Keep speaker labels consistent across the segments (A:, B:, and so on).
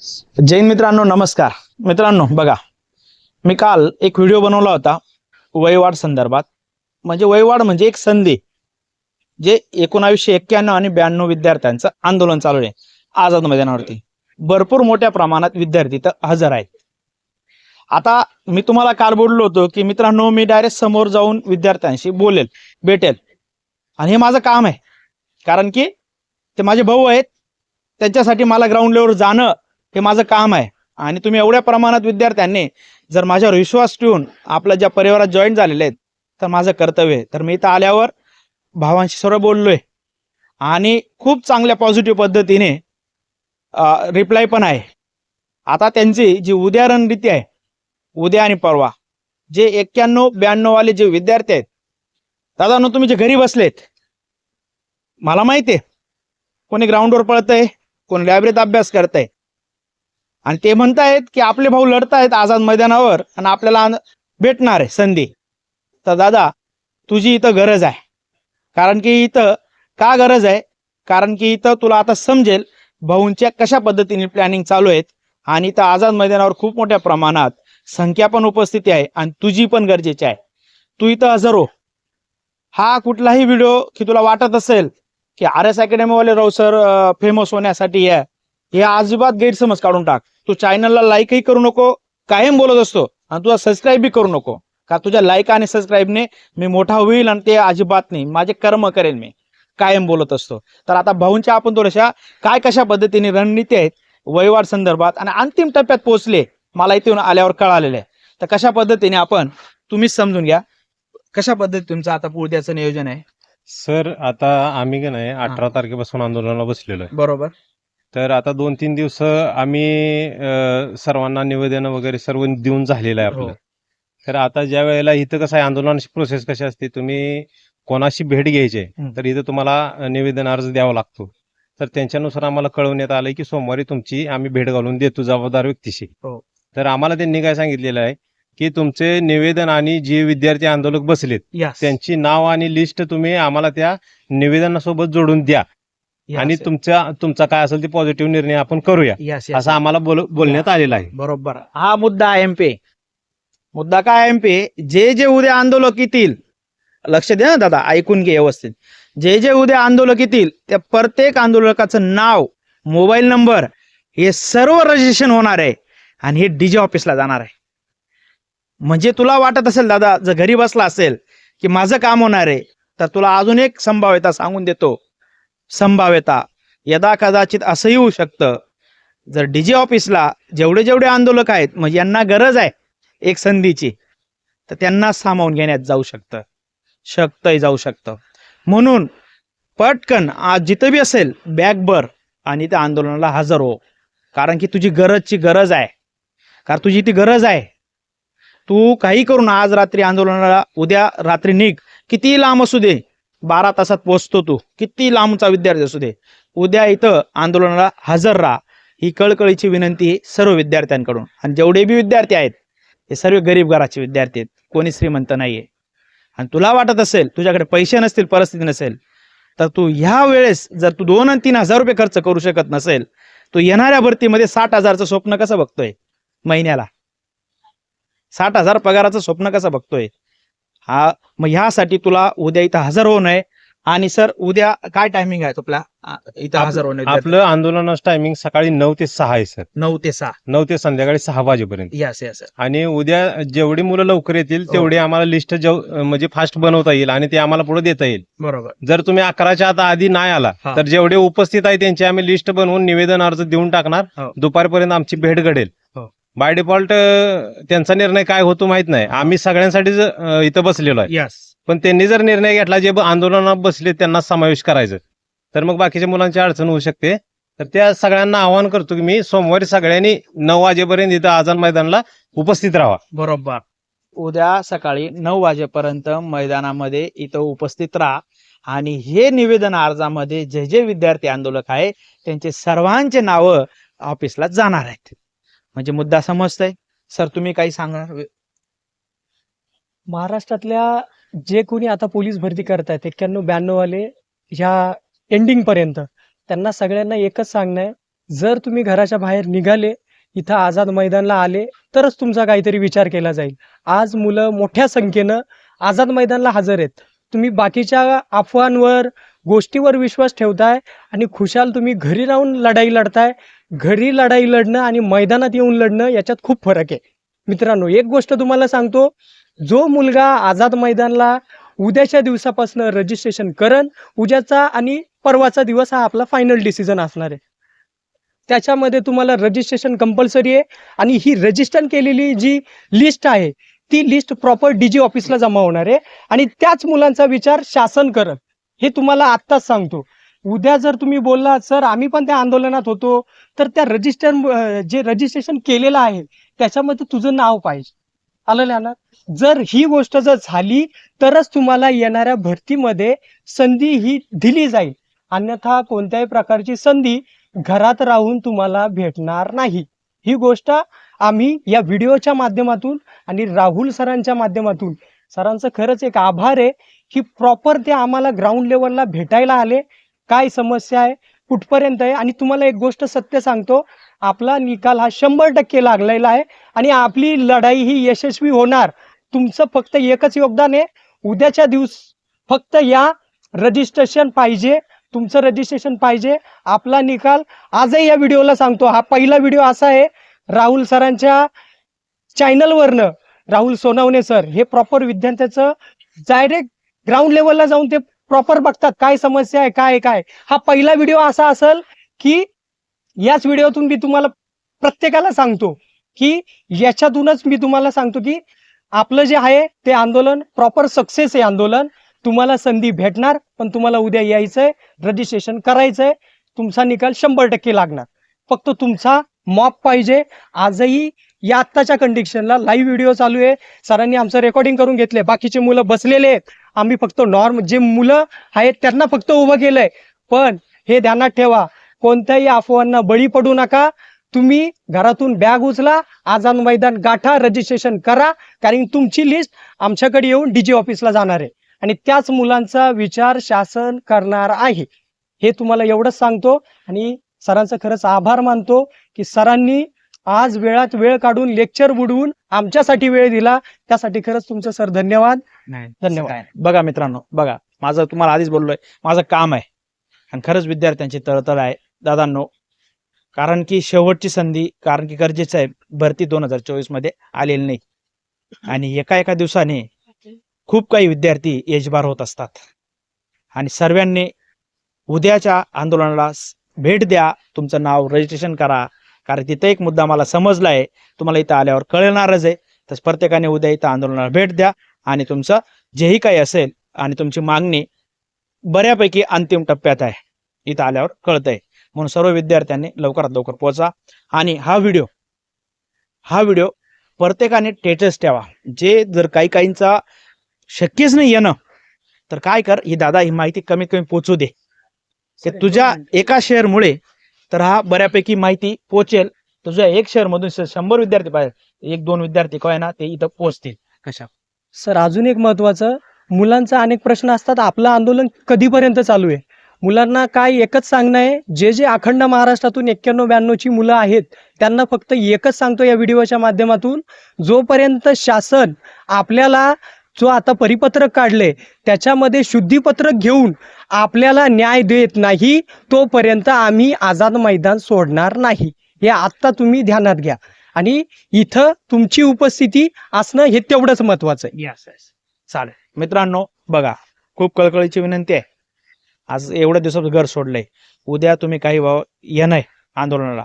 A: जैन मित्रांनो नमस्कार. मित्रांनो बघा मी काल एक व्हिडिओ बनवला होता वयवाढ संदर्भात. म्हणजे वयवाढ म्हणजे एक संधी जे एकोणावीसशे एक्क्याण्णव आणि ब्याण्णव विद्यार्थ्यांचं आंदोलन चालू आहे आझाद मैदानावरती. भरपूर मोठ्या प्रमाणात विद्यार्थी तर हजर आहेत. आता मी तुम्हाला काल बोललो होतो की मित्रांनो मी डायरेक्ट समोर जाऊन विद्यार्थ्यांशी बोलेल भेटेल. आणि हे माझं काम आहे. कारण की ते माझे भाऊ आहेत. त्यांच्यासाठी मला ग्राउंड लेवल जाणं हे माझं काम आहे. आणि तुम्ही एवढ्या प्रमाणात विद्यार्थ्यांनी जर माझ्यावर विश्वास ठेवून आपल्या ज्या परिवारात जॉईन झालेले आहेत तर माझं कर्तव्य आहे. तर मी इथं आल्यावर भावांशी सर्व बोललोय. आणि खूप चांगल्या पॉझिटिव्ह पद्धतीने रिप्लाय पण आहे. आता त्यांची जी उद्या रणनीती आहे उद्या आणि परवा जे एक्क्याण्णव ब्याण्णव वाले जे विद्यार्थी आहेत दादा न तुम्ही जे घरी बसलेत मला माहिती आहे कोणी ग्राउंडवर पळतंय कोणी लायब्ररीत अभ्यास करतंय आणि ते म्हणतायत की आपले भाऊ लढतायत आझाद मैदानावर आणि आपल्याला भेटणार आहे संधी. तर दादा तुझी इथं गरज आहे. कारण की इथं का गरज आहे? कारण की इथं तुला आता समजेल भाऊंच्या कशा पद्धतीने प्लॅनिंग चालू आहेत. आणि इथं आझाद मैदानावर खूप मोठ्या प्रमाणात संख्या पण उपस्थिती आहे आणि तुझी पण गरजेची आहे. तू इथं हजर हो. हा कुठलाही व्हिडिओ की तुला वाटत असेल की आर एस अकॅडमीवाले राव सर फेमस होण्यासाठी या हे अजिबात गैरसमज काढून टाक. तू चॅनलला लाईकही करू नको कायम बोलत असतो आणि तुला सबस्क्राईब बी करू नको. का तुझ्या लाईक आणि सबस्क्राईबने मी मोठा होईल आणि ते अजिबात नाही. माझे कर्म करेल मी. कायम बोलत असतो. तर आता भाऊंच्या आपण थोड्याशा काय कशा पद्धतीने रणनीती आहेत वयवाढ संदर्भात आणि अंतिम टप्प्यात पोहोचले मला इथे आल्यावर कळालेले आहे. तर कशा पद्धतीने आपण तुम्हीच समजून घ्या. कशा पद्धतीने तुमचं आता पुढच्याचं नियोजन आहे?
B: सर आता आम्ही का नाही अठरा तारखेपासून आंदोलनाला बसलेलो आहे.
A: बरोबर.
B: तर आता दोन तीन दिवस आम्ही अ, सर्वांना निवेदन वगैरे सर्व देऊन झालेलं आहे
A: हो.
B: आपलं तर आता ज्या वेळेला इथं कसं आहे आंदोलनाची प्रोसेस कशी असते तुम्ही कोणाशी भेट घ्यायची आहे,
A: हं.
B: तर इथं तुम्हाला निवेदन अर्ज द्यावा लागतो तर त्यांच्यानुसार आम्हाला कळवण्यात आलंय की सोमवारी तुमची आम्ही भेट घालून देतो जबाबदार व्यक्तीशी
A: हो.
B: तर आम्हाला त्यांनी काय सांगितलेलं आहे की तुमचे निवेदन आणि जे विद्यार्थी आंदोलक बसलेत त्यांची नाव आणि लिस्ट तुम्ही आम्हाला त्या निवेदनासोबत जोडून द्या आणि तुमच्या तुमचा काय असेल ते पॉझिटिव्ह निर्णय आपण करूया. असं आम्हाला बोल बोलण्यात आलेलं आहे.
A: बरोबर. हा मुद्दा एम पी मुद्दा काय एम पी जे जे उद्या आंदोलक येतील लक्ष दे ना दादा ऐकून घे व्यवस्थित. जे जे उद्या आंदोलक येतील त्या प्रत्येक आंदोलकाचं नाव मोबाईल नंबर हे सर्व रजिस्ट्रेशन होणार आहे आणि हे डीजे ऑफिसला जाणार आहे. म्हणजे तुला वाटत असेल दादा जर घरी बसला असेल की माझं काम होणार आहे तर तुला अजून एक संभाव्यता सांगून देतो. संभाव्यता. यदा कदाचित असंही होऊ शकतं. जर डीजे ऑफिसला जेवढे जेवढे आंदोलक आहेत म्हणजे यांना गरज आहे एक संधीची तर त्यांना सामावून घेण्यात जाऊ शकतं. शकतंही जाऊ शकतं. म्हणून पटकन आज जिथं बी असेल बॅग भर आणि त्या आंदोलनाला हजर हो. कारण की तुझी गरजची गरज आहे. कारण तुझी ती गरज आहे. तू काही करून आज रात्री आंदोलनाला उद्या रात्री निघ. किती लांब असू दे बारा तासात पोहोचतो तू. किती लांबचा विद्यार्थी असू दे. उद्या इथं आंदोलनाला हजर राहा. ही कळकळीची विनंती सर्व विद्यार्थ्यांकडून. आणि जेवढे बी विद्यार्थी आहेत हे सर्व गरीब घराचे विद्यार्थी आहेत. कोणी श्रीमंत नाहीये. आणि तुला वाटत असेल तुझ्याकडे पैसे नसतील परिस्थिती नसेल तर तू ह्या वेळेस जर तू दोन आणि तीन हजार रुपये खर्च करू शकत नसेल तू येणाऱ्या भरतीमध्ये साठ हजारचं स्वप्न कसं बघतोय? महिन्याला. साठ हजार पगाराचं स्वप्न कसं बघतोय? हा मग ह्यासाठी तुला उद्या इथं हजर होऊ नये आणि सर उद्या काय टायमिंग आहे आपला आ, इथं हजर होणे
B: आपलं आंदोलनाचं टायमिंग सकाळी नऊ ते सहा आहे सर.
A: नऊ ते सहा.
B: नऊ ते संध्याकाळी सहा वाजेपर्यंत.
A: यस यस
B: आणि उद्या जेवढी मुलं लवकर येतील
A: हो.
B: तेवढी आम्हाला लिस्ट म्हणजे फास्ट बनवता येईल आणि ते आम्हाला पुढे देता येईल.
A: बरोबर.
B: जर तुम्ही अकराच्या आता आधी नाही आला
A: हा.
B: तर जेवढे उपस्थित आहे त्यांची आम्ही लिस्ट बनवून निवेदन अर्ज देऊन टाकणार.
A: हो.
B: दुपारपर्यंत आमची भेट घडेल. बाय डिफॉल्ट त्यांचा निर्णय काय होतो माहीत नाही. आम्ही सगळ्यांसाठीच अं, इथं बसलेलो आहे.
A: यस
B: पण त्यांनी जर निर्णय घेतला जे आंदोलनात बसले त्यांना समावेश करायचं. तर मग बाकीच्या मुलांची अडचण होऊ शकते. तर त्या सगळ्यांना आवाहन करतो की मी सोमवारी सगळ्यांनी नऊ वाजेपर्यंत इथं आझाद मैदानला उपस्थित राहा
A: बरोबर. उद्या सकाळी नऊ वाजेपर्यंत मैदानामध्ये इथं उपस्थित राहा. आणि हे निवेदन अर्जामध्ये जे जे विद्यार्थी आंदोलक आहे त्यांचे सर्वांचे नावं ऑफिसला जाणार आहेत. म्हणजे मुद्दा समजतंय? सर तुम्ही काही सांगणार?
C: महाराष्ट्रातल्या जे कोणी आता पोलीस भरती करतायत एक्क्याण्णव ब्याण्णव वाले ह्या एंडिंग पर्यंत त्यांना सगळ्यांना एकच सांगणं आहे जर तुम्ही घराच्या बाहेर निघाले इथं आझाद मैदानला आले तरच तुमचा काहीतरी विचार केला जाईल. आज मुलं मोठ्या संख्येनं आझाद मैदानला हजर आहेत. तुम्ही बाकीच्या अफवांवर गोष्टीवर विश्वास ठेवताय आणि खुशाल तुम्ही घरी राहून लढाई लढताय घरी लढाई लढणं आणि मैदानात येऊन लढणं याच्यात खूप फरक आहे. मित्रांनो एक गोष्ट तुम्हाला सांगतो. जो मुलगा आझाद मैदानला उद्याच्या दिवसापासून रजिस्ट्रेशन करण उद्याचा आणि परवाचा दिवस हा आपला फायनल डिसिजन असणार आहे. त्याच्यामध्ये तुम्हाला रजिस्ट्रेशन कंपल्सरी आहे आणि ही रजिस्टर केलेली जी लिस्ट आहे ती लिस्ट प्रॉपर डीजी ऑफिसला जमा होणार आहे. आणि त्याच मुलांचा विचार शासन करत हे तुम्हाला आत्ताच सांगतो. उद्या जर तुम्ही बोललात सर आम्ही पण त्या आंदोलनात होतो तर त्या रजिस्टर जे रजिस्ट्रेशन केलेलं आहे त्याच्यामध्ये तुझं नाव पाहिजे. आलं ना जर ही गोष्ट जर झाली तरच तुम्हाला येणाऱ्या भरतीमध्ये संधी ही दिली जाईल. अन्यथा कोणत्याही प्रकारची संधी घरात राहून तुम्हाला भेटणार नाही. ही गोष्ट आम्ही या व्हिडिओच्या माध्यमातून आणि राहुल सरांच्या माध्यमातून सरांचं खरंच एक आभार आहे की प्रॉपर ते आम्हाला ग्राउंड लेवलला भेटायला आले काय समस्या आहे कुठपर्यंत आहे? आणि तुम्हाला एक गोष्ट सत्य सांगतो आपला निकाल हा शंभर टक्के लागलेला आहे आणि आपली लढाई ही यशस्वी होणार. तुमचं फक्त एकच योगदान आहे उद्याच्या दिवस फक्त या रजिस्ट्रेशन पाहिजे तुमचं रजिस्ट्रेशन पाहिजे आपला निकाल. आजही या व्हिडिओला सांगतो हा पहिला व्हिडिओ असा आहे राहुल सरांच्या चॅनलवरनं. राहुल सोनवणे सर हे प्रॉपर विद्यार्थ्याचं डायरेक्ट ग्राउंड लेवलला जाऊन ते प्रॉपर बघतात काय समस्या आहे काय काय हा पहिला व्हिडिओ असा असेल की याच व्हिडिओतून मी तुम्हाला प्रत्येकाला सांगतो की याच्यातूनच मी तुम्हाला सांगतो की आपलं जे आहे ते आंदोलन प्रॉपर सक्सेस आहे आंदोलन. तुम्हाला संधी भेटणार पण तुम्हाला उद्या यायचंय रजिस्ट्रेशन करायचंय. तुमचा निकाल शंभर टक्के लागणार. फक्त तुमचा मॉप पाहिजे. आजही या आत्ताच्या कंडिशनला लाईव्ह व्हिडिओ चालू आहे. सरांनी आमचं रेकॉर्डिंग करून घेतले बाकीचे मुलं बसलेले आहेत. आम्ही फक्त नॉर्म जे मुलं आहेत त्यांना फक्त उभं केलंय. पण हे ध्यानात ठेवा कोणत्याही अफवांना बळी पडू नका. तुम्ही घरातून बॅग उचला आझाद मैदान गाठा रजिस्ट्रेशन करा. कारण तुमची लिस्ट आमच्याकडे येऊन डीजी ऑफिसला जाणार आहे. आणि त्याच मुलांचा विचार शासन करणार आहे. हे तुम्हाला एवढंच सांगतो आणि सरांचा खरंच आभार मानतो की सरांनी आज वेळात वेळ काढून लेक्चर बुडवून आमच्यासाठी वेळ दिला. त्यासाठी खरंच तुमचं सर धन्यवाद.
A: नाही.
C: धन्यवाद.
A: बघा मित्रांनो बघा माझं तुम्हाला आधीच बोललोय माझं काम आहे. आणि खरंच विद्यार्थ्यांची तळतळ आहे. दादांनो कारण की शेवटची संधी कारण की गरजेचं आहे भरती दोन हजार चोवीसमध्ये आलेली नाही. आणि एका एका दिवसाने खूप काही विद्यार्थी एजबार होत असतात. आणि सर्वांनी उद्याच्या आंदोलनाला भेट द्या. तुमचं नाव रजिस्ट्रेशन करा. कारण तिथं एक मुद्दा मला समजला आहे तुम्हाला इथं आल्यावर कळणारच आहे. तर प्रत्येकाने उद्या इथं आंदोलनाला भेट द्या. आणि तुमचं जेही काही असेल आणि तुमची मागणी बऱ्यापैकी अंतिम टप्प्यात आहे. इथं आल्यावर कळतंय. म्हणून सर्व विद्यार्थ्यांनी लवकरात लवकर पोहोचा आणि हा व्हिडिओ हा व्हिडिओ प्रत्येकाने टेटस ठेवा. जे जर काही काहींचा शक्यच नाही येणं तर काय कर ही दादा ही माहिती कमीत कमी पोचू दे. ते तुझ्या एका शेअरमुळे तर हा बऱ्यापैकी माहिती पोचेल. तुझ्या एक शेअर मधून श- शंभर विद्यार्थी पाहिजे. एक दोन विद्यार्थी काय ना ते इथं पोहोचतील कशा?
C: सर अजून एक महत्वाचं मुलांचा अनेक प्रश्न असतात आपलं आंदोलन कधीपर्यंत चालू आहे? मुलांना काय एकच सांगणं आहे जे जे अखंड महाराष्ट्रातून एक्क्याण्णव ब्याण्णवची मुलं आहेत त्यांना फक्त एकच सांगतो या व्हिडिओच्या माध्यमातून. जोपर्यंत शासन आपल्याला जो आता परिपत्रक काढले त्याच्यामध्ये शुद्धीपत्रक घेऊन आपल्याला न्याय देत नाही तोपर्यंत आम्ही आझाद मैदान सोडणार नाही. हे आत्ता तुम्ही ध्यानात घ्या. आणि इथं तुमची उपस्थिती असणं हे तेवढंच महत्वाचं आहे.
A: यस यस चालेल. मित्रांनो बघा खूप कळकळीची विनंती आहे. आज एवढ्या दिवसाचं घर सोडलंय. उद्या तुम्ही काही व्हावं येणं आंदोलनाला.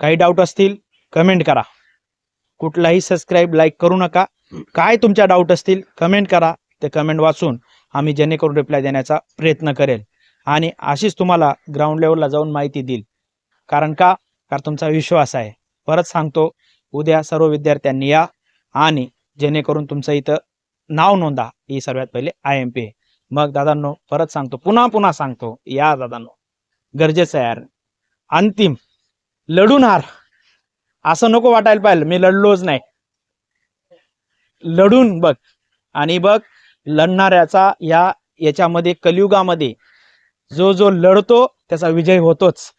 A: काही डाऊट असतील कमेंट करा. कुठलाही सबस्क्राईब लाईक करू नका. काय तुमच्या डाऊट असतील कमेंट करा. ते कमेंट वाचून आम्ही जेणेकरून रिप्लाय देण्याचा प्रयत्न करेल. आणि अशीच तुम्हाला ग्राउंड लेवलला जाऊन माहिती देईल. कारण का? कारण तुमचा विश्वास आहे. परत सांगतो उद्या सर्व विद्यार्थ्यांनी या आणि जेणेकरून तुमचं इथं नाव नोंदा ही सर्वात पहिले आय एम पी मग दादांनो परत सांगतो पुन्हा पुन्हा सांगतो या दादांनो. गरजेचं आहे यार. अंतिम. लढून हार असं नको वाटायला पाहिजे मी लढलोच नाही. लढून बघ. आणि बघ लढणाऱ्याचा या याच्यामध्ये कलियुगामध्ये जो जो लढतो त्याचा विजय होतोच.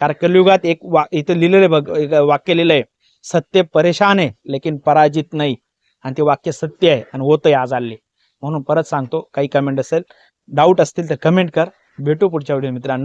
A: कारण कलियुगात एक वा इथं लिहिलेलं बघ वाक्य लिहिलंय सत्य परेशान आहे लेकिन पराजित नाही. आणि ते वाक्य सत्य आहे आणि होतंय आज आले म्हणून परत सांगतो काही कमेंट असेल डाऊट असतील तर कमेंट कर. भेटू पुढच्या व्हिडिओ मित्रांनो.